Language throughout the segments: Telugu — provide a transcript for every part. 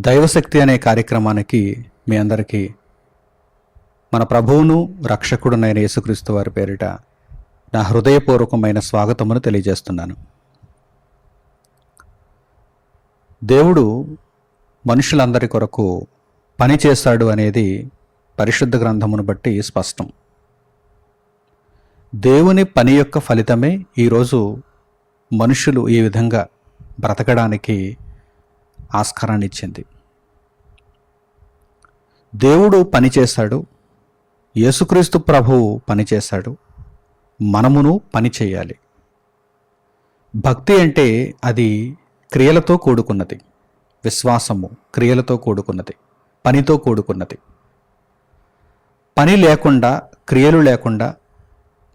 దైవశక్తి అనే కార్యక్రమానికి మీ అందరికీ మన ప్రభువును రక్షకుడునైన యేసుక్రీస్తు వారి పేరిట నా హృదయపూర్వకమైన స్వాగతమును తెలియజేస్తున్నాను. దేవుడు మనుషులందరి కొరకు పని చేశాడు అనేది పరిశుద్ధ గ్రంథమును బట్టి స్పష్టం. దేవుని పని యొక్క ఫలితమే ఈరోజు మనుషులు ఈ విధంగా బ్రతకడానికి ఆస్కారాన్ని ఇచ్చింది. దేవుడు పనిచేశాడు. యేసుక్రీస్తు ప్రభువు పనిచేశాడు. మనమును పని చేయాలి భక్తి అంటే అది క్రియలతో కూడుకున్నది. విశ్వాసము క్రియలతో కూడుకున్నది. పనితో కూడుకున్నది. పని లేకుండా క్రియలు లేకుండా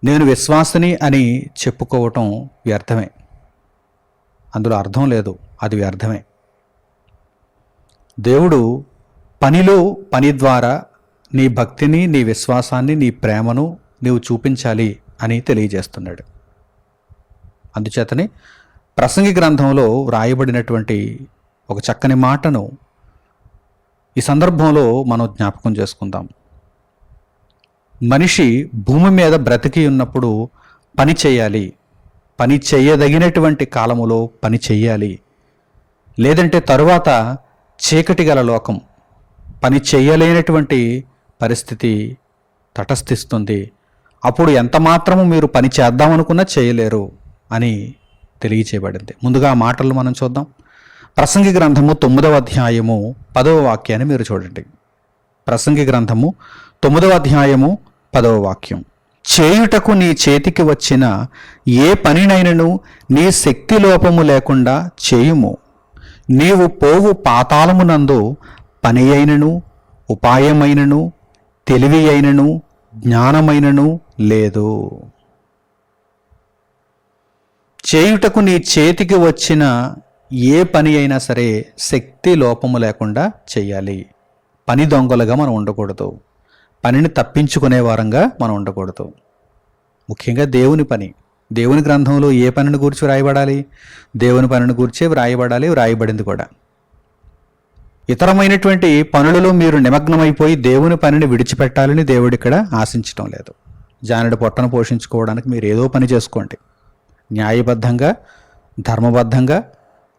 నేను విశ్వాసని అని చెప్పుకోవటం వ్యర్థమే. అందులో అర్థం లేదు. అది వ్యర్థమే. దేవుడు పనిలో పని ద్వారా నీ భక్తిని నీ విశ్వాసాన్ని నీ ప్రేమను నీవు చూపించాలి అని తెలియజేస్తున్నాడు. అందుచేతనే ప్రసంగి గ్రంథంలో వ్రాయబడినటువంటి ఒక చక్కని మాటను ఈ సందర్భంలో మనం జ్ఞాపకం చేసుకుందాం. మనిషి భూమి మీద బ్రతికి ఉన్నప్పుడు పని చేయాలి. పని చేయదగినటువంటి కాలములో పని చేయాలి. లేదంటే తరువాత చీకటి గల లోకం పని చేయలేనటువంటి పరిస్థితి తటస్థిస్తుంది. అప్పుడు ఎంత మాత్రము మీరు పని చేద్దామనుకున్నా చేయలేరు అని తెలియచేయబడింది. ముందుగా ఆ మాటలు మనం చూద్దాం. ప్రసంగి గ్రంథము తొమ్మిదవ అధ్యాయము పదవ వాక్యాన్ని మీరు చూడండి. ప్రసంగి గ్రంథము తొమ్మిదవ అధ్యాయము పదవ వాక్యం. చేయుటకు నీ చేతికి వచ్చిన ఏ పనినైనను నీ శక్తి లోపము లేకుండా చేయుము. నీవు పోవు పాతాళమునందు పని అయినను ఉపాయమైనను తెలివి అయినను జ్ఞానమైనను లేదు. చేయుటకు నీ చేతికి వచ్చిన ఏ పని అయినా సరే శక్తి లోపము లేకుండా చేయాలి. పని దొంగలుగా మనం ఉండకూడదు. పనిని తప్పించుకునే వారంగా మనం ఉండకూడదు. ముఖ్యంగా దేవుని పని. దేవుని గ్రంథంలో ఏ పనిని గూర్చి వ్రాయబడాలి? దేవుని పనిని గూర్చే వ్రాయబడాలి వ్రాయబడింది కూడా. ఇతరమైనటువంటి పనులలో మీరు నిమగ్నమైపోయి దేవుని పనిని విడిచిపెట్టాలని దేవుడు ఇక్కడ ఆశించటం లేదు. జానుడి పొట్టను పోషించుకోవడానికి మీరు ఏదో పని చేసుకోండి. న్యాయబద్ధంగా ధర్మబద్ధంగా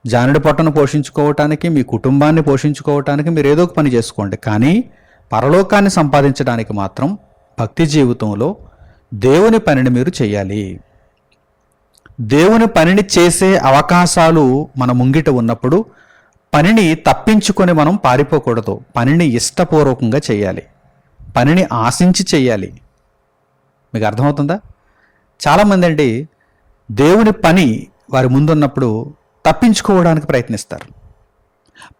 జానుడి పొట్టను పోషించుకోవటానికి మీ కుటుంబాన్ని పోషించుకోవటానికి మీరు ఏదో ఒక పని చేసుకోండి. కానీ పరలోకాన్ని సంపాదించడానికి మాత్రం భక్తి జీవితంలో దేవుని పనిని మీరు చేయాలి. దేవుని పనిని చేసే అవకాశాలు మన ముంగిట ఉన్నప్పుడు పనిని తప్పించుకొని మనం పారిపోకూడదు. పనిని ఇష్టపూర్వకంగా చేయాలి. పనిని ఆశించి చేయాలి. మీకు అర్థమవుతుందా? చాలామంది అండి దేవుని పని వారి ముందున్నప్పుడు తప్పించుకోవడానికి ప్రయత్నిస్తారు.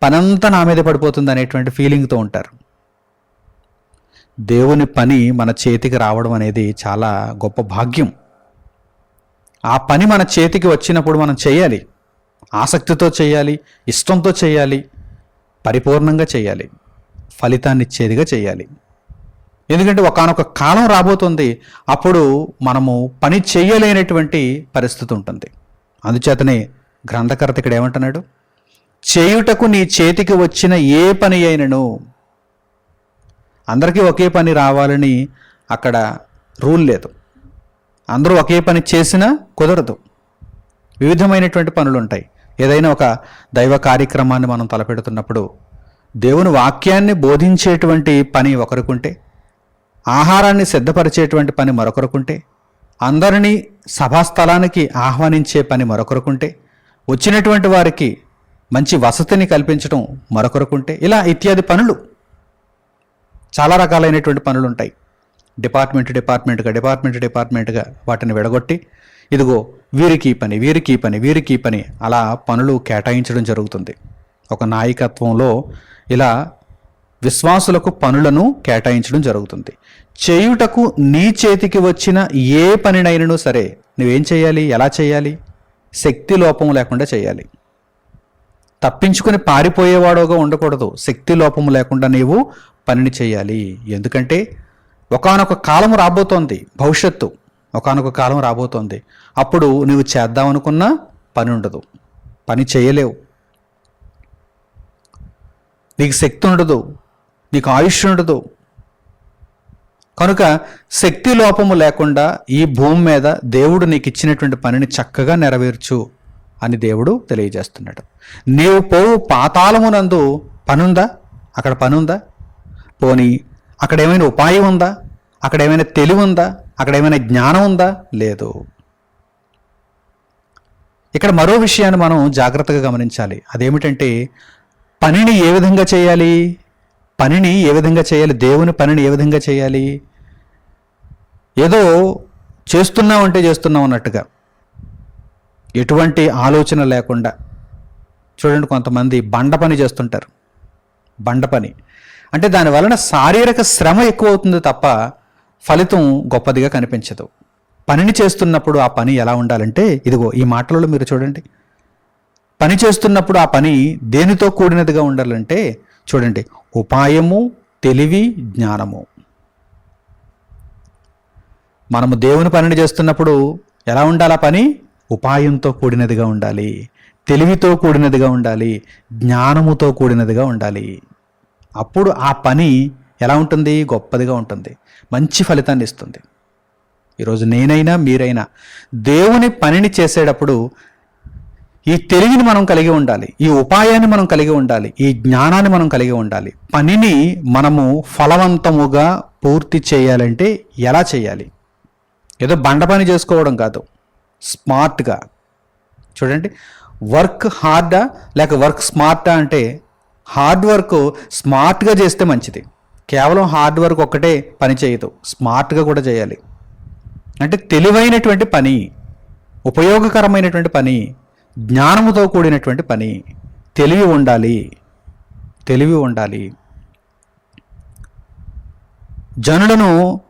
పనంతా నా మీద పడిపోతుంది అనేటువంటి ఫీలింగ్తో ఉంటారు. దేవుని పని మన చేతికి రావడం అనేది చాలా గొప్ప భాగ్యం. ఆ పని మన చేతికి వచ్చినప్పుడు మనం చేయాలి. ఆసక్తితో చేయాలి ఇష్టంతో చేయాలి పరిపూర్ణంగా చేయాలి ఫలితాన్ని ఇచ్చేదిగా చేయాలి. ఎందుకంటే ఒకనొక కాలం రాబోతుంది అప్పుడు మనము పని చేయలేనటువంటి పరిస్థితి ఉంటుంది. అందుచేతనే గ్రంథకర్త ఇక్కడ ఏమంటున్నాడు? చేయుటకు నీ చేతికి వచ్చిన ఏ పని అయినను అందరికీ ఒకే పని రావాలని అక్కడ రూల్ లేదు. అందరూ ఒకే పని చేసినా కుదరదు. వివిధమైనటువంటి పనులు ఉంటాయి ఏదైనా ఒక దైవ కార్యక్రమాన్ని మనం తలపెడుతున్నప్పుడు దేవుని వాక్యాన్ని బోధించేటువంటి పని ఒకరికుంటే ఆహారాన్ని సిద్ధపరిచేటువంటి పని మరొకరుకుంటే అందరినీ సభాస్థలానికి ఆహ్వానించే పని మరొకరుకుంటే వచ్చినటువంటి వారికి మంచి వసతిని కల్పించడం మరొకరుకుంటే ఇలా ఇత్యాది పనులు చాలా రకాలైనటువంటి పనులు ఉంటాయి డిపార్ట్మెంట్ డిపార్ట్మెంట్గా డిపార్ట్మెంట్ డిపార్ట్మెంట్గా వాటిని విడగొట్టి ఇదిగో వీరికి పని వీరికి పని వీరికి పని అలా పనులు కేటాయించడం జరుగుతుంది. ఒక నాయకత్వంలో ఇలా విశ్వాసులకు పనులను కేటాయించడం జరుగుతుంది. చేయుటకు నీ చేతికి వచ్చిన ఏ పనినైనను సరే నువ్వేం చేయాలి? ఎలా చేయాలి? శక్తి లోపం లేకుండా చేయాలి. తప్పించుకుని పారిపోయేవాడోగా ఉండకూడదు. శక్తి లోపము లేకుండా నీవు పనిని చేయాలి. ఎందుకంటే ఒకానొక కాలం రాబోతోంది భవిష్యత్తు ఒకానొక కాలం రాబోతోంది. అప్పుడు నువ్వు చేద్దామనుకున్న పని ఉండదు పని చేయలేవు. నీకు శక్తి ఉండదు నీకు ఆయుష్ ఉండదు కనుక శక్తి లోపము లేకుండా ఈ భూమి మీద దేవుడు నీకు ఇచ్చినటువంటి పనిని చక్కగా నెరవేర్చు అని దేవుడు తెలియజేస్తున్నాడు. నీవు పోవు పాతాళమునందు పనుందా? అక్కడ పనుందా? పోనీ అక్కడ ఏమైనా ఉపాయం ఉందా? అక్కడ ఏమైనా తెలివి ఉందా? అక్కడ ఏమైనా జ్ఞానం ఉందా? లేదు. ఇక్కడ మరో విషయాన్ని మనం జాగ్రత్తగా గమనించాలి. అదేమిటంటే పనిని ఏ విధంగా చేయాలి? పనిని ఏ విధంగా చేయాలి? దేవుని పనిని ఏ విధంగా చేయాలి? ఏదో చేస్తున్నాం అంటే చేస్తున్నాం అన్నట్టుగా. ఎటువంటి ఆలోచన లేకుండా. చూడండి కొంతమంది బండ పని చేస్తుంటారు. బండ పని. అంటే దాని వలన శారీరక శ్రమ ఎక్కువ అవుతుంది తప్ప ఫలితం గొప్పదిగా కనిపించదు. పనిని చేస్తున్నప్పుడు ఆ పని ఎలా ఉండాలంటే ఇదిగో ఈ మాటలలో మీరు చూడండి. పని చేస్తున్నప్పుడు ఆ పని దేనితో కూడినదిగా ఉండాలంటే చూడండి ఉపాయము తెలివి జ్ఞానము. మనము దేవుని పనిని చేస్తున్నప్పుడు ఎలా ఉండాలి ఆ పని? ఉపాయంతో కూడినదిగా ఉండాలి తెలివితో కూడినదిగా ఉండాలి జ్ఞానముతో కూడినదిగా ఉండాలి. అప్పుడు ఆ పని ఎలా ఉంటుంది? గొప్పదిగా ఉంటుంది. మంచి ఫలితాన్ని ఇస్తుంది. ఈరోజు నేనైనా మీరైనా దేవుని పనిని చేసేటప్పుడు ఈ తెలివిని మనం కలిగి ఉండాలి. ఈ ఉపాయాన్ని మనం కలిగి ఉండాలి. ఈ జ్ఞానాన్ని మనం కలిగి ఉండాలి. పనిని మనము ఫలవంతముగా పూర్తి చేయాలంటే ఎలా చేయాలి? ఏదో బండ పని చేసుకోవడం కాదు. స్మార్ట్గా. చూడండి. వర్క్ హార్డా లేక వర్క్ స్మార్టా అంటే హార్డ్ వర్క్ స్మార్ట్గా చేస్తే మంచిది. కేవలం హార్డ్ వర్క్ ఒక్కటే పని చేయదు. స్మార్ట్గా కూడా చేయాలి. అంటే తెలివైనటువంటి పని ఉపయోగకరమైనటువంటి పని జ్ఞానముతో కూడినటువంటి పని తెలివి ఉండాలి. తెలివి ఉండాలి. జనులను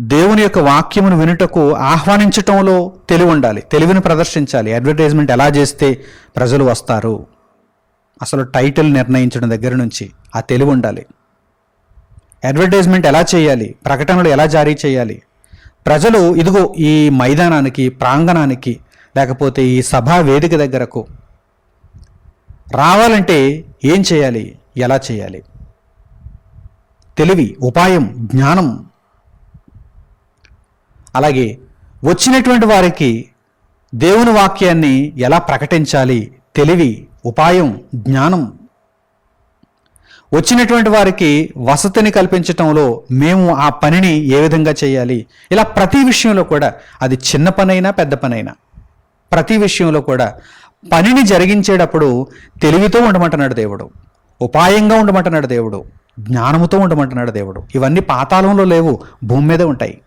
దేవుని యొక్క వాక్యమును వినుటకు ఆహ్వానించటంలో తెలివి ఉండాలి. తెలివిని ప్రదర్శించాలి. అడ్వర్టైజ్మెంట్ ఎలా చేస్తే ప్రజలు వస్తారు? అసలు టైటిల్ నిర్ణయించడం దగ్గర నుంచి ఆ తెలివి ఉండాలి. అడ్వర్టైజ్మెంట్ ఎలా చేయాలి? ప్రకటనలు ఎలా జారీ చేయాలి? ప్రజలు ఇదిగో ఈ మైదానానికి ప్రాంగణానికి లేకపోతే ఈ సభా వేదిక దగ్గరకు రావాలంటే ఏం చేయాలి? ఎలా చేయాలి? తెలివి ఉపాయం జ్ఞానం. అలాగే వచ్చినటువంటి వారికి దేవుని వాక్యాన్ని ఎలా ప్రకటించాలి? తెలివి ఉపాయం జ్ఞానం. వచ్చినటువంటి వారికి వసతిని కల్పించటంలో మేము ఆ పనిని ఏ విధంగా చేయాలి? ఇలా ప్రతి విషయంలో కూడా అది చిన్న పనైనా పెద్ద పనైనా. ప్రతి విషయంలో కూడా పనిని జరిగించేటప్పుడు తెలివితో ఉండమంటున్నాడు దేవుడు. ఉపాయంగా ఉండమంటున్నాడు దేవుడు. జ్ఞానముతో ఉండమంటున్నాడు దేవుడు. ఇవన్నీ పాతాళంలో లేవు భూమి మీదే ఉంటాయి.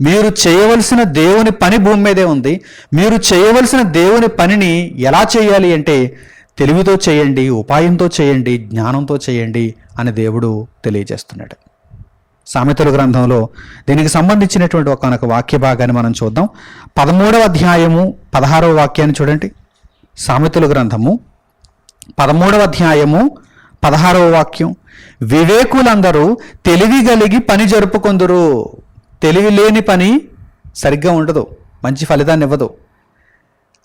మీరు చేయవలసిన దేవుని పని భూమి మీదే ఉంది. మీరు చేయవలసిన దేవుని పనిని ఎలా చేయాలి అంటే తెలివితో చేయండి ఉపాయంతో చేయండి జ్ఞానంతో చేయండి అని దేవుడు తెలియజేస్తున్నాడు. సామెతల గ్రంథంలో దీనికి సంబంధించినటువంటి ఒక వాక్య భాగాన్ని మనం చూద్దాం. పదమూడవ అధ్యాయము పదహారవ వాక్యాన్ని చూడండి. సామెతల గ్రంథము పదమూడవ అధ్యాయము పదహారవ వాక్యం. వివేకులందరూ తెలివి కలిగి పని జరుపుకొందరు. తెలివి లేని పని సరిగ్గా ఉండదు. మంచి ఫలితాన్ని ఇవ్వదు.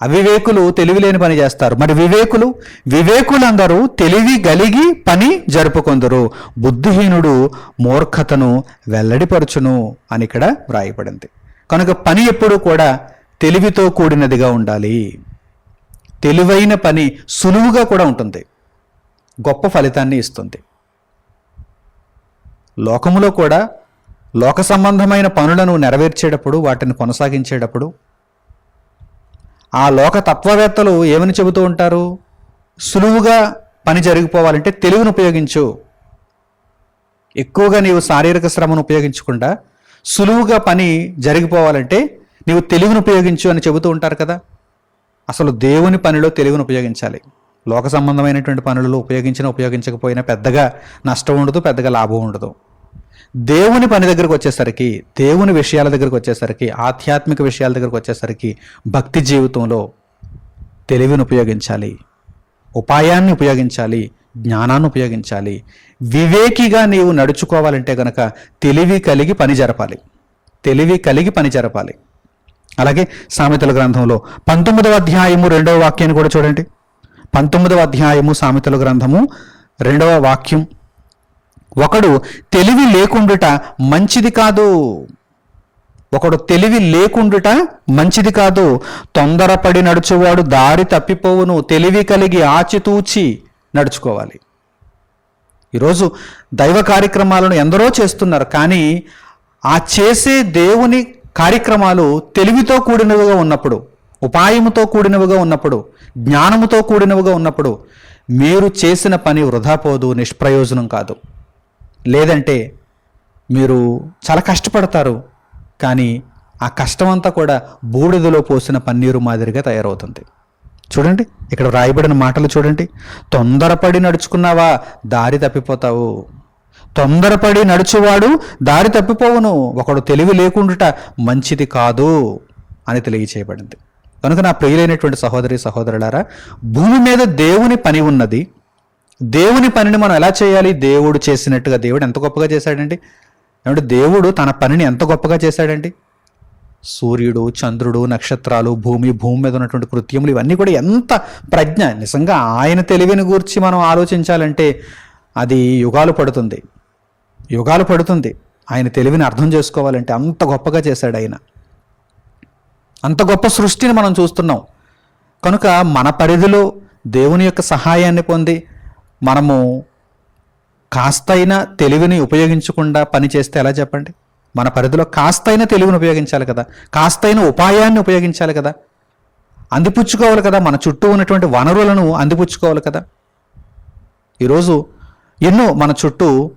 అవివేకులు తెలివి లేని పని చేస్తారు. మరి వివేకులు వివేకులందరూ తెలివి గలిగి పని జరుపుకొందరు. బుద్ధిహీనుడు మూర్ఖతను వెల్లడిపరచును అని ఇక్కడ వ్రాయబడింది. కనుక పని ఎప్పుడూ కూడా తెలివితో కూడినదిగా ఉండాలి. తెలివైన పని సులువుగా కూడా ఉంటుంది. గొప్ప ఫలితాన్ని ఇస్తుంది. లోకములో కూడా లోక సంబంధమైన పనులను నెరవేర్చేటప్పుడు వాటిని కొనసాగించేటప్పుడు ఆ లోక తత్వవేత్తలు ఏమని చెబుతూ ఉంటారు? సులువుగా పని జరిగిపోవాలంటే తెలివిని ఉపయోగించు. ఎక్కువగా నీవు శారీరక శ్రమను ఉపయోగించకుండా సులువుగా పని జరిగిపోవాలంటే నీవు తెలివిని ఉపయోగించు అని చెబుతూ ఉంటారు కదా. అసలు దేవుని పనిలో తెలివిని ఉపయోగించాలి. లోక సంబంధమైనటువంటి పనులలో ఉపయోగించినా ఉపయోగించకపోయినా పెద్దగా నష్టం ఉండదు పెద్దగా లాభం ఉండదు. దేవుని పని దగ్గరకు వచ్చేసరికి దేవుని విషయాల దగ్గరకు వచ్చేసరికి ఆధ్యాత్మిక విషయాల దగ్గరకు వచ్చేసరికి భక్తి జీవితంలో తెలివిని ఉపయోగించాలి ఉపాయాన్ని ఉపయోగించాలి జ్ఞానాన్ని ఉపయోగించాలి. వివేకిగా నీవు నడుచుకోవాలంటే గనక తెలివి కలిగి పని జరపాలి. తెలివి కలిగి పని జరపాలి. అలాగే సామెతల గ్రంథంలో పంతొమ్మిదవ అధ్యాయము రెండవ వాక్యాన్ని కూడా చూడండి. పంతొమ్మిదవ అధ్యాయము సామెతల గ్రంథము రెండవ వాక్యం ఒకడు తెలివి లేకుండుట మంచిది కాదు. ఒకడు తెలివి లేకుండుట మంచిది కాదు. తొందరపడి నడుచువాడు దారి తప్పిపోవును. తెలివి కలిగి ఆచితూచి నడుచుకోవాలి. ఈరోజు దైవ కార్యక్రమాలను ఎందరో చేస్తున్నారు. కానీ ఆ చేసే దేవుని కార్యక్రమాలు తెలివితో కూడినవిగా ఉన్నప్పుడు ఉపాయముతో కూడినవిగా ఉన్నప్పుడు జ్ఞానముతో కూడినవిగా ఉన్నప్పుడు మీరు చేసిన పని వృధా పోదు నిష్ప్రయోజనం కాదు. లేదంటే మీరు చాలా కష్టపడతారు. కానీ ఆ కష్టమంతా కూడా బూడిదలో పోసిన పన్నీరు మాదిరిగా తయారవుతుంది. చూడండి ఇక్కడ రాయబడిన మాటలు చూడండి. తొందరపడి నడుచుకున్నావా దారి తప్పిపోతావు. తొందరపడి నడుచువాడు దారి తప్పిపోవును. ఒకడు తెలివి లేకుండుట మంచిది కాదు అని తెలియచేయబడింది. కనుక నా ప్రియులైనటువంటి సహోదరి సహోదరులారా భూమి మీద దేవుని పని ఉన్నది. దేవుని పనిని మనం ఎలా చేయాలి? దేవుడు చేసినట్టుగా దేవుడు ఎంత గొప్పగా చేశాడండి? ఏమంటే దేవుడు తన పనిని ఎంత గొప్పగా చేశాడండి? సూర్యుడు చంద్రుడు నక్షత్రాలు భూమి భూమి మీద ఉన్నటువంటి కృత్యములు ఇవన్నీ కూడా ఎంత ప్రజ్ఞ నిజంగా ఆయన తెలివిని గురించి మనం ఆలోచించాలంటే అది యుగాలు పడుతుంది. యుగాలు పడుతుంది. ఆయన తెలివిని అర్థం చేసుకోవాలంటే అంత గొప్పగా చేశాడు ఆయన. అంత గొప్ప సృష్టిని మనం చూస్తున్నాం. కనుక మన పరిధిలో దేవుని యొక్క సహాయాన్ని పొంది మనము కాస్తైనా తెలివిని ఉపయోగించకుండా పని చేస్తే ఎలా చెప్పండి? మన పరిధిలో కాస్తైనా తెలివిని ఉపయోగించాలి కదా. కాస్తైన ఉపాయాన్ని ఉపయోగించాలి కదా. అందిపుచ్చుకోవాలి కదా. మన చుట్టూ ఉన్నటువంటి వనరులను అందిపుచ్చుకోవాలి కదా. ఈరోజు ఎన్నో మన చుట్టూ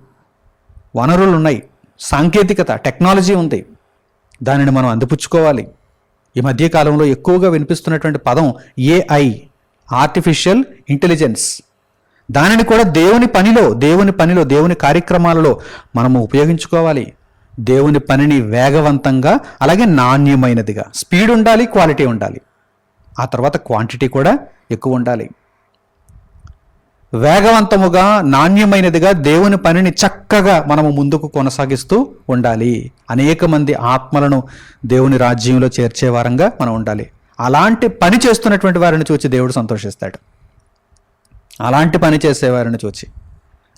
వనరులు ఉన్నాయి. సాంకేతికత టెక్నాలజీ ఉంది. దానిని మనం అందిపుచ్చుకోవాలి. ఈ మధ్యకాలంలో ఎక్కువగా వినిపిస్తున్నటువంటి పదం ఏఐ ఆర్టిఫిషియల్ ఇంటెలిజెన్స్ దానిని కూడా దేవుని పనిలో దేవుని పనిలో దేవుని కార్యక్రమాలలో మనము ఉపయోగించుకోవాలి. దేవుని పనిని వేగవంతంగా అలాగే నాణ్యమైనదిగా. స్పీడ్ ఉండాలి క్వాలిటీ ఉండాలి. ఆ తర్వాత క్వాంటిటీ కూడా ఎక్కువ ఉండాలి. వేగవంతముగా నాణ్యమైనదిగా దేవుని పనిని చక్కగా మనము ముందుకు కొనసాగిస్తూ ఉండాలి. అనేక మంది ఆత్మలను దేవుని రాజ్యంలో చేర్చే వారంగా మనం ఉండాలి. అలాంటి పని చేస్తున్నటువంటి వారిని చూసి దేవుడు సంతోషిస్తాడు. అలాంటి పని చేసేవారిని చూచి.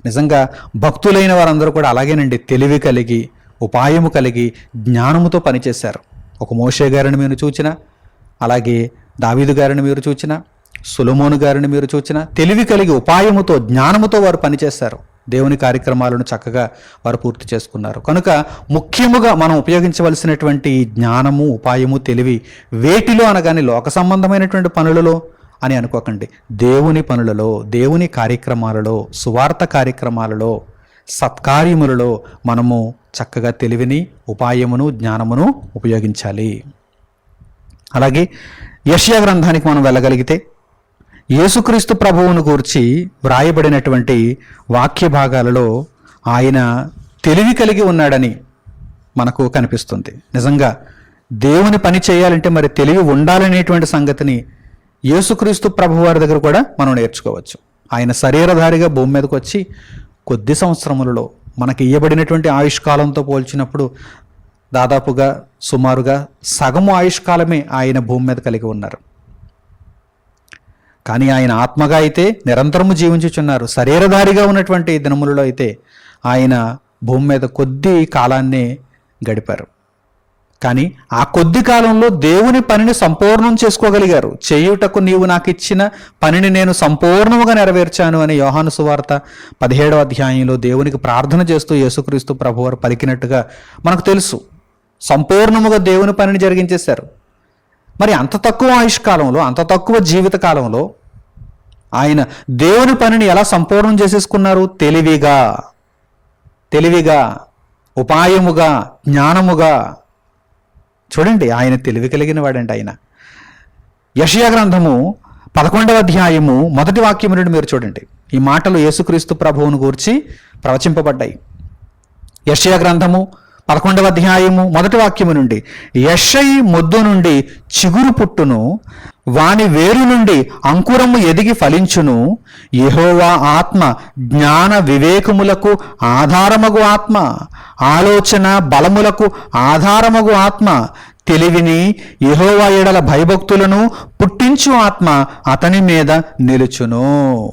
నిజంగా భక్తులైన వారందరూ కూడా అలాగేనండి. తెలివి కలిగి ఉపాయము కలిగి జ్ఞానముతో పనిచేశారు ఒక మోషే గారిని మీరు చూచిన అలాగే దావీదు గారిని మీరు చూచిన సులమోను గారిని మీరు చూచిన తెలివి కలిగి ఉపాయముతో జ్ఞానముతో వారు పనిచేశారు దేవుని కార్యక్రమాలను చక్కగా వారు పూర్తి చేసుకున్నారు. కనుక ముఖ్యముగా మనం ఉపయోగించవలసినటువంటి జ్ఞానము ఉపాయము తెలివి వేటిలో అనగానే లోక సంబంధమైనటువంటి పనులలో అని అనుకోకండి. దేవుని పనులలో దేవుని కార్యక్రమాలలో సువార్త కార్యక్రమాలలో సత్కార్యములలో మనము చక్కగా తెలివిని ఉపాయమును జ్ఞానమును ఉపయోగించాలి. అలాగే యష్యా గ్రంథానికి మనం వెళ్ళగలిగితే యేసుక్రీస్తు ప్రభువును గూర్చి వ్రాయబడినటువంటి వాక్య భాగాలలో ఆయన తెలివి కలిగి ఉన్నాడని మనకు కనిపిస్తుంది. నిజంగా దేవుని పని చేయాలంటే మరి తెలివి ఉండాలనేటువంటి సంగతిని యేసుక్రీస్తు ప్రభువారి దగ్గర కూడా మనం నేర్చుకోవచ్చు. ఆయన శరీరధారిగా భూమి మీదకి వచ్చి కొద్ది సంవత్సరములలో మనకి ఇయ్యబడినటువంటి ఆయుష్కాలంతో పోల్చినప్పుడు దాదాపుగా సుమారుగా సగము ఆయుష్కాలమే ఆయన భూమి మీద కలిగి ఉన్నారు. కానీ ఆయన ఆత్మగా అయితే నిరంతరము జీవించుచున్నారు. శరీరధారిగా ఉన్నటువంటి దినములలో అయితే ఆయన భూమి మీద కొద్ది కాలాన్నే గడిపారు. కానీ ఆ కొద్ది కాలంలో దేవుని పనిని సంపూర్ణం చేసుకోగలిగారు. చేయుటకు నీవు నాకు ఇచ్చిన పనిని నేను సంపూర్ణముగా నెరవేర్చాను అని యోహాను సువార్త పదిహేడవ అధ్యాయంలో దేవునికి ప్రార్థన చేస్తూ యేసుక్రీస్తు ప్రభువారు పలికినట్టుగా మనకు తెలుసు. సంపూర్ణముగా దేవుని పనిని జరిగించేశారు. మరి అంత తక్కువ ఆయుష్కాలంలో అంత తక్కువ జీవిత కాలంలో ఆయన దేవుని పనిని ఎలా సంపూర్ణం చేసేసుకున్నారు? తెలివిగా తెలివిగా ఉపాయముగా జ్ఞానముగా చూడండి ఆయన తెలివి కలిగిన వాడండి ఆయన. యషయా గ్రంథము పదకొండవ అధ్యాయము మొదటి వాక్యం నుండి మీరు చూడండి. ఈ మాటలు యేసుక్రీస్తు ప్రభువును గూర్చి ప్రవచింపబడ్డాయి. యషయా గ్రంథము పదకొండవ అధ్యాయము మొదటి వాక్యము నుండి యషయి మొద్దు నుండి చిగురు పుట్టును వాని వేరు నుండి అంకురము ఎదిగి ఫలించును. యహోవా ఆత్మ జ్ఞాన వివేకములకు ఆధారమగు ఆత్మ. ఆలోచన బలములకు ఆధారమగు ఆత్మ. తెలివిని యహోవా ఎడల భయభక్తులను పుట్టించు ఆత్మ అతని మీద నిలుచును.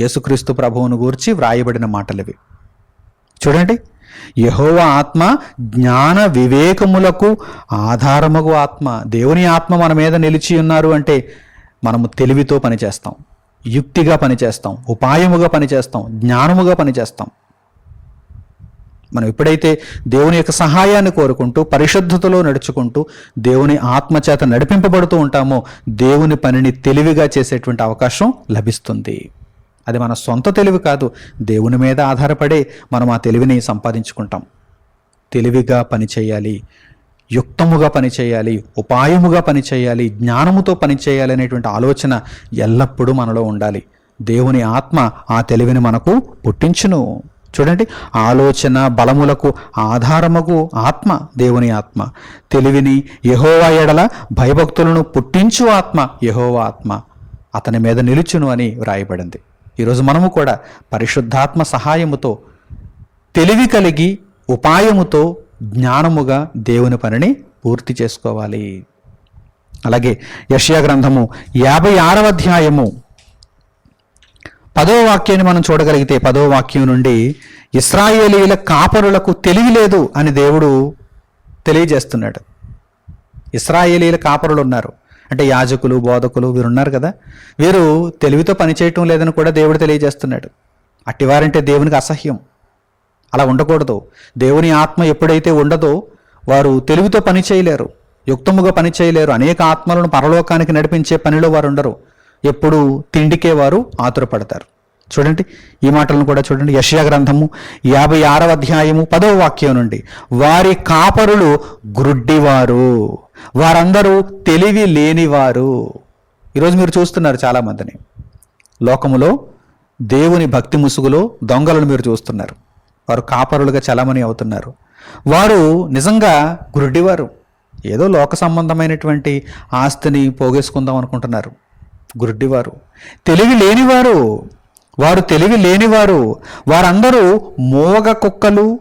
యేసుక్రీస్తు ప్రభువును గూర్చి వ్రాయబడిన మాటలివి. చూడండి. యహోవ ఆత్మ జ్ఞాన వివేకములకు ఆధారమగు ఆత్మ. దేవుని ఆత్మ మన మీద నిలిచి ఉన్నారు అంటే మనము తెలివితో పనిచేస్తాం యుక్తిగా పనిచేస్తాం ఉపాయముగా పనిచేస్తాం జ్ఞానముగా పనిచేస్తాం. మనం ఎప్పుడైతే దేవుని యొక్క సహాయాన్ని కోరుకుంటూ పరిశుద్ధతలో నడుచుకుంటూ దేవుని ఆత్మచేత నడిపింపబడుతూ ఉంటామో దేవుని పనిని తెలివిగా చేసేటువంటి అవకాశం లభిస్తుంది. అది మన సొంత తెలివి కాదు. దేవుని మీద ఆధారపడే మనం ఆ తెలివిని సంపాదించుకుంటాం. తెలివిగా పనిచేయాలి యుక్తముగా పనిచేయాలి ఉపాయముగా పనిచేయాలి జ్ఞానముతో పనిచేయాలి అనేటువంటి ఆలోచన ఎల్లప్పుడూ మనలో ఉండాలి. దేవుని ఆత్మ ఆ తెలివిని మనకు పుట్టించును. చూడండి ఆలోచన బలములకు ఆధారముకు ఆత్మ దేవుని ఆత్మ. తెలివిని యహోవా ఎడల భయభక్తులను పుట్టించు ఆత్మ యహోవా ఆత్మ. అతని మీద నిలుచును అని వ్రాయబడింది. ఈరోజు మనము కూడా పరిశుద్ధాత్మ సహాయముతో తెలివి కలిగి ఉపాయముతో జ్ఞానముగా దేవుని పనిని పూర్తి చేసుకోవాలి. అలాగే యషియా గ్రంథము యాభై ఆరవ అధ్యాయము పదవ వాక్యాన్ని మనం చూడగలిగితే పదవ వాక్యం నుండి ఇస్రాయేలీల కాపరులకు తెలివి లేదు అని దేవుడు తెలియజేస్తున్నాడు. ఇస్రాయేలీల కాపరులు ఉన్నారు. అంటే యాజకులు బోధకులు వీరు ఉన్నారు కదా. వీరు తెలివితో పనిచేయటం లేదని కూడా దేవుడు తెలియజేస్తున్నాడు. అట్టివారంటే దేవునికి అసహ్యం. అలా ఉండకూడదు. దేవుని ఆత్మ ఎప్పుడైతే ఉండదో వారు తెలివితో పని చేయలేరు యుక్తముగా పని చేయలేరు అనేక ఆత్మలను పరలోకానికి నడిపించే పనిలో వారు ఉండరు. ఎప్పుడు తిండికే వారు ఆతురపడతారు. చూడండి ఈ మాటలను కూడా చూడండి. యషయా గ్రంథము యాభై ఆరవ అధ్యాయము పదవ వాక్యం నుండి వారి కాపరులు గ్రుడ్డివారు వారందరూ తెలివి లేనివారు. ఈరోజు మీరు చూస్తున్నారు చాలామందిని. లోకములో దేవుని భక్తి ముసుగులో దొంగలను మీరు చూస్తున్నారు. వారు కాపరులుగా చలమని అవుతున్నారు. వారు నిజంగా గురుడివారు. ఏదో లోక సంబంధమైనటువంటి ఆస్తిని పోగేసుకుందాం అనుకుంటున్నారు. గురుడివారు. తెలివి లేనివారు. వారు తెలివి లేనివారు. వారందరూ మోగ కుక్కలు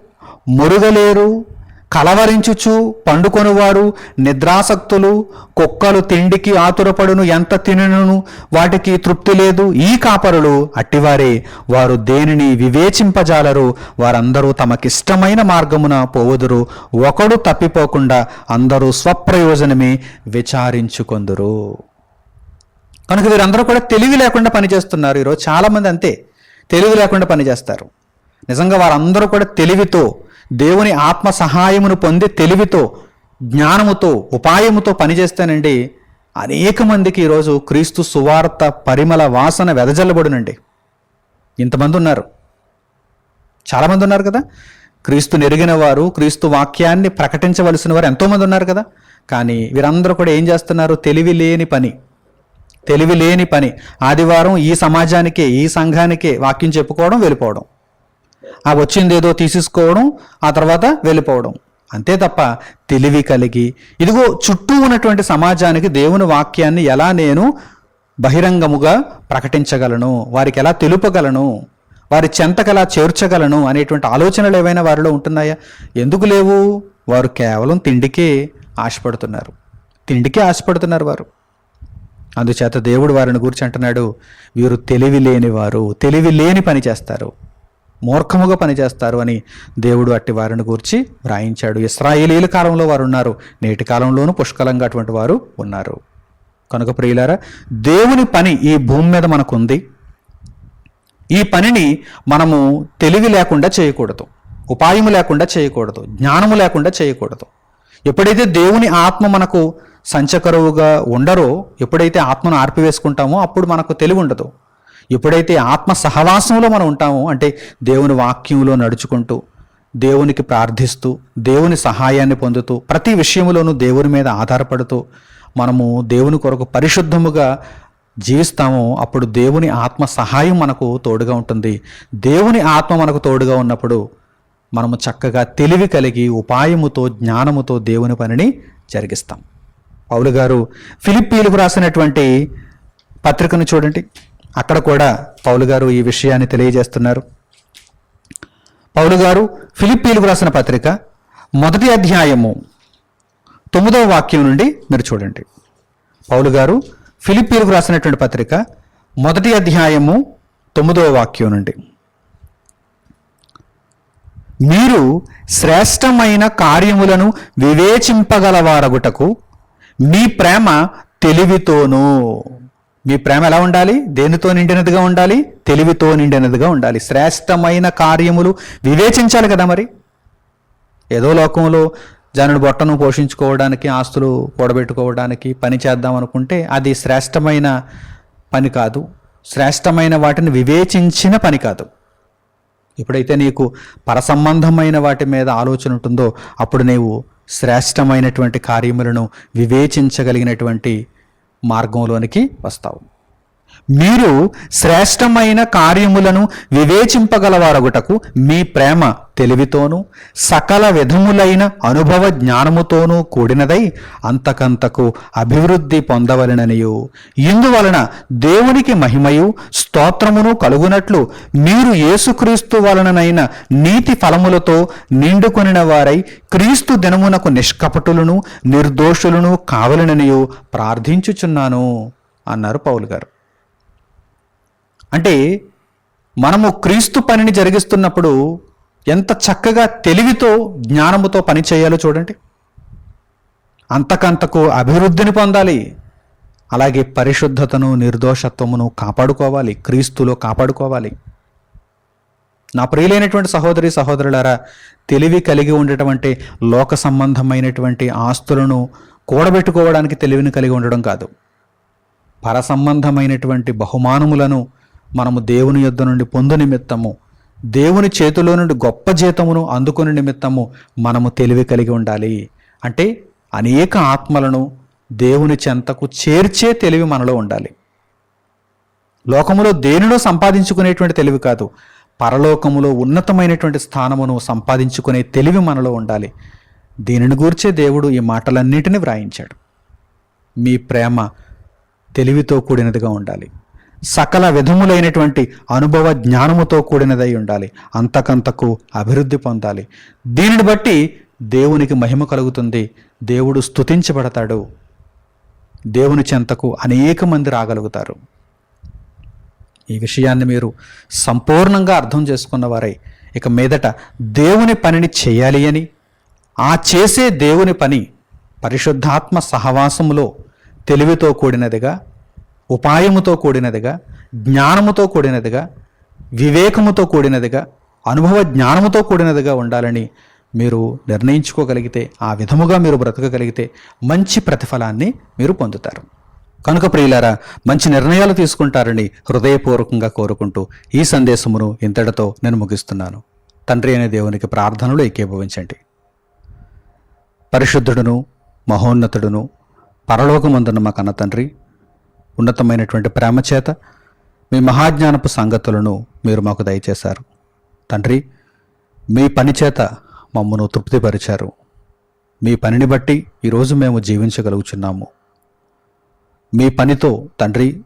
మురుగలేరు కలవరించుచు పండుకొనువారు నిద్రాసక్తులు కుక్కలు తిండికి ఆతురపడును ఎంత తినను వాటికి తృప్తి లేదు ఈ కాపరులు అట్టివారే. వారు దేనిని వివేచింపజాలరు వారందరూ తమకిష్టమైన మార్గమున పోవుదురు. ఒకడు తప్పిపోకుండా అందరూ స్వప్రయోజనమే విచారించుకొందురు. కనుక వీరందరూ కూడా తెలివి లేకుండా పనిచేస్తున్నారు. ఈరోజు చాలామంది అంతే తెలివి లేకుండా పనిచేస్తారు. నిజంగా వారందరూ కూడా తెలివితో దేవుని ఆత్మ సహాయమును పొంది తెలివితో జ్ఞానముతో ఉపాయముతో పనిచేస్తానండి. అనేక మందికి ఈరోజు క్రీస్తు సువార్త పరిమళ వాసన వెదజల్లబడునండి. ఇంతమంది ఉన్నారు. చాలామంది ఉన్నారు కదా? క్రీస్తు నెరిగిన వారు క్రీస్తు వాక్యాన్ని ప్రకటించవలసిన వారు ఎంతోమంది ఉన్నారు కదా? కానీ వీరందరూ కూడా ఏం చేస్తున్నారు? తెలివి లేని పని. తెలివి లేని పని. ఆదివారం ఈ సమాజానికే ఈ సంఘానికే వాక్యం చెప్పుకోవడం వెళ్ళిపోవడం. ఆ వచ్చింది ఏదో తీసేసుకోవడం ఆ తర్వాత వెళ్ళిపోవడం. అంతే తప్ప తెలివి కలిగి ఇదిగో చుట్టూ ఉన్నటువంటి సమాజానికి దేవుని వాక్యాన్ని ఎలా నేను బహిరంగముగా ప్రకటించగలను వారికి ఎలా తెలుపగలను వారి చెంతకలా చేర్చగలను అనేటువంటి ఆలోచనలు ఏవైనా వారిలో ఉంటున్నాయా? ఎందుకు లేవు? వారు కేవలం తిండికే ఆశపడుతున్నారు. తిండికే ఆశపడుతున్నారు వారు. అందుచేత దేవుడు వారిని గురించి అంటున్నాడు వీరు తెలివి లేనివారు తెలివి లేని పని చేస్తారు. మూర్ఖముగా పనిచేస్తారు అని దేవుడు అట్టి వారిని గూర్చి వ్రాయించాడు. ఇస్రాయేలీల కాలంలో వారు ఉన్నారు నేటి కాలంలోనూ పుష్కలంగా అటువంటి వారు ఉన్నారు. కనుక ప్రియులారా దేవుని పని ఈ భూమి మీద మనకుంది. ఈ పనిని మనము తెలివి లేకుండా చేయకూడదు. ఉపాయము లేకుండా చేయకూడదు. జ్ఞానము లేకుండా చేయకూడదు. ఎప్పుడైతే దేవుని ఆత్మ మనకు సంచకరువుగా ఉండరో ఎప్పుడైతే ఆత్మను ఆర్పివేసుకుంటామో అప్పుడు మనకు తెలివి ఉండదు. ఎప్పుడైతే ఆత్మ సహవాసంలో మనం ఉంటామో అంటే దేవుని వాక్యంలో నడుచుకుంటూ దేవునికి ప్రార్థిస్తూ దేవుని సహాయాన్ని పొందుతూ ప్రతి విషయంలోనూ దేవుని మీద ఆధారపడుతూ మనము దేవుని కొరకు పరిశుద్ధముగా జీవిస్తామో అప్పుడు దేవుని ఆత్మ సహాయం మనకు తోడుగా ఉంటుంది. దేవుని ఆత్మ మనకు తోడుగా ఉన్నప్పుడు మనము చక్కగా తెలివి కలిగి ఉపాయముతో జ్ఞానముతో దేవుని పనిని జరిగిస్తాం. పౌలు గారు ఫిలిప్పీలకు రాసినటువంటి పత్రికను చూడండి. అక్కడ కూడా పౌలు గారు ఈ విషయాన్ని తెలియజేస్తున్నారు. పౌలు గారు ఫిలిప్పీలకు రాసిన పత్రిక మొదటి అధ్యాయము తొమ్మిదవ వాక్యం నుండి మీరు చూడండి. పౌలు గారు ఫిలిప్పీలకు రాసినటువంటి పత్రిక మొదటి అధ్యాయము తొమ్మిదవ వాక్యం నుండి. మీరు శ్రేష్టమైన కార్యములను వివేచింపగలవారగుటకు మీ ప్రేమ తెలివితోనూ మీ ప్రేమ ఎలా ఉండాలి? దేనితో నిండినదిగా ఉండాలి? తెలివితో నిండినదిగా ఉండాలి. శ్రేష్టమైన కార్యములు వివేచించాలి కదా మరి. ఏదో లోకంలో జనుడు బొట్టను పోషించుకోవడానికి ఆస్తులు కూడబెట్టుకోవడానికి పని చేద్దాం అనుకుంటే అది శ్రేష్టమైన పని కాదు. శ్రేష్టమైన వాటిని వివేచించిన పని కాదు. ఎప్పుడైతే నీకు పరసంబంధమైన వాటి మీద ఆలోచన ఉంటుందో అప్పుడు నీవు శ్రేష్టమైనటువంటి కార్యములను వివేచించగలిగినటువంటి మార్గంలోనికి వస్తావు. మీరు శ్రేష్టమైన కార్యములను వివేచింపగలవారగుటకు మీ ప్రేమ తెలివితోనూ సకల విధములైన అనుభవ జ్ఞానముతోనూ కూడినదై అంతకంతకు అభివృద్ధి పొందవలననియు. ఇందువలన దేవునికి మహిమయు స్తోత్రమును కలుగునట్లు మీరు యేసుక్రీస్తు వలననైన నీతి ఫలములతో నిండుకొనిన వారై క్రీస్తు దినమునకు నిష్కపటులను నిర్దోషులను కావలననియు ప్రార్థించుచున్నాను అన్నారు పౌలు గారు. అంటే మనము క్రీస్తు పనిని జరిగిస్తున్నప్పుడు ఎంత చక్కగా తెలివితో జ్ఞానముతో పని చేయాలో చూడండి. అంతకంతకు అభివృద్ధిని పొందాలి. అలాగే పరిశుద్ధతను నిర్దోషత్వమును కాపాడుకోవాలి. క్రీస్తులో కాపాడుకోవాలి. నా ప్రియులైనటువంటి సహోదరి సహోదరులారా తెలివి కలిగి ఉండటం అంటే లోక సంబంధమైనటువంటి ఆస్తులను కూడబెట్టుకోవడానికి తెలివిని కలిగి ఉండడం కాదు. పరసంబంధమైనటువంటి బహుమానములను మనము దేవుని యొద్ద నుండి పొందు నిమిత్తము దేవుని చేతిలో నుండి గొప్ప జీతమును అందుకుని నిమిత్తము మనము తెలివి కలిగి ఉండాలి. అంటే అనేక ఆత్మలను దేవుని చెంతకు చేర్చే తెలివి మనలో ఉండాలి. లోకములో దేనిలో సంపాదించుకునేటువంటి తెలివి కాదు పరలోకములో ఉన్నతమైనటువంటి స్థానమును సంపాదించుకునే తెలివి మనలో ఉండాలి. దీనిని గూర్చే దేవుడు ఈ మాటలన్నిటిని వ్రాయించాడు. మీ ప్రేమ తెలివితో కూడినదిగా ఉండాలి. సకల విధములైనటువంటి అనుభవ జ్ఞానముతో కూడినదై ఉండాలి. అంతకంతకు అభివృద్ధి పొందాలి. దీనిని బట్టి దేవునికి మహిమ కలుగుతుంది. దేవుడు స్తుతించబడతాడు. దేవుని చెంతకు అనేక మంది రాగలుగుతారు. ఈ విషయాన్ని మీరు సంపూర్ణంగా అర్థం చేసుకున్నవారై ఇక మీదట దేవుని పనిని చేయాలి అని ఆ చేసే దేవుని పని పరిశుద్ధాత్మ సహవాసములో తెలివితో కూడినదిగా ఉపాయముతో కూడినదిగా జ్ఞానముతో కూడినదిగా వివేకముతో కూడినదిగా అనుభవ జ్ఞానముతో కూడినదిగా ఉండాలని మీరు నిర్ణయించుకోగలిగితే ఆ విధముగా మీరు బ్రతకగలిగితే మంచి ప్రతిఫలాన్ని మీరు పొందుతారు. కనుక ప్రియులారా మంచి నిర్ణయాలు తీసుకుంటారని హృదయపూర్వకంగా కోరుకుంటూ ఈ సందేశమును ఇంతటితో నేను ముగిస్తున్నాను. తండ్రి అనే దేవునికి ప్రార్థనలు ఏకీభవించండి. పరిశుద్ధుడును మహోన్నతుడును పరలోకమందున మా కన్న తండ్రి ఉన్నతమైనటువంటి ప్రేమ చేత మీ మహాజ్ఞానపు సంగతులను మీరు మాకు దయచేశారు. తండ్రి మీ పని చేత మమ్మను తృప్తిపరిచారు. మీ పనిని బట్టి ఈరోజు మేము జీవించగలుగుచున్నాము. మీ పనితో తండ్రి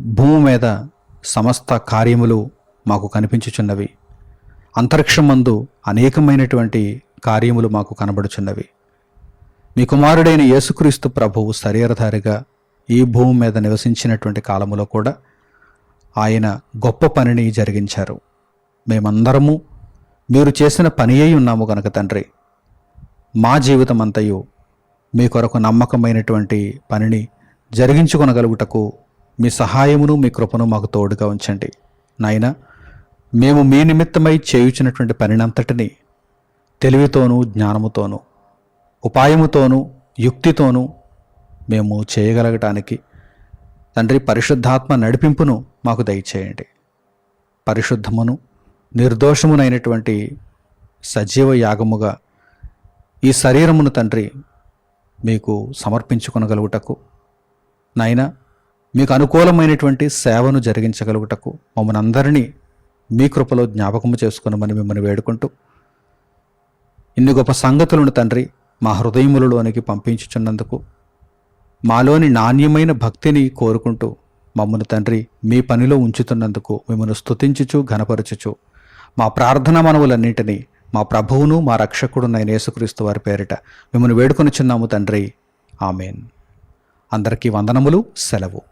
భూమి మీద సమస్త కార్యములు మాకు కనిపించుచున్నవి. అంతరిక్షమందు అనేకమైనటువంటి కార్యములు మాకు కనబడుచున్నవి. మీ కుమారుడైన యేసుక్రీస్తు ప్రభువు శరీరధారిగా ఈ భూమి మీద నివసించినటువంటి కాలములో కూడా ఆయన గొప్ప పనిని జరిగించారు. మేమందరము మీరు చేసిన పని అయి ఉన్నాము కనుక తండ్రి. మా జీవితం అంతయు మీ కొరకు నమ్మకమైనటువంటి పనిని జరిగించుకొనగలుగుటకు మీ సహాయమును మీ కృపను మాకు తోడుగా ఉంచండి. నాయన మేము మీ నిమిత్తమై చేయుచున్నటువంటి పనినంతటిని తెలివితోనూ జ్ఞానముతోనూ ఉపాయముతోనూ యుక్తితోనూ మేము చేయగలగటానికి తండ్రి పరిశుద్ధాత్మ నడిపింపును మాకు దయచేయండి. పరిశుద్ధమును నిర్దోషమునైనటువంటి సజీవ యాగముగా ఈ శరీరమును తండ్రి మీకు సమర్పించుకొనగలుగుటకు నాయన మీకు అనుకూలమైనటువంటి సేవను జరిగించగలుగుటకు మమ్మల్ని అందరినీ మీ కృపలో జ్ఞాపకము చేసుకునమని మిమ్మల్ని వేడుకుంటూ ఇన్ని గొప్ప సంగతులను తండ్రి మా హృదయములలోనికి పంపించుచున్నందుకు మాలోని నాణ్యమైన భక్తిని కోరుకుంటూ మమ్మను తండ్రి మీ పనిలో ఉంచుతున్నందుకు మిమ్మల్ని స్తుతించుచు ఘనపరచుచు. మా ప్రార్థన మనవులన్నింటినీ మా ప్రభువును మా రక్షకుడునైన యేసుక్రీస్తు వారి పేరిట మిమ్మల్ని వేడుకొనిచున్నాము తండ్రి. ఆమెన్. అందరికీ వందనములు సెలవు.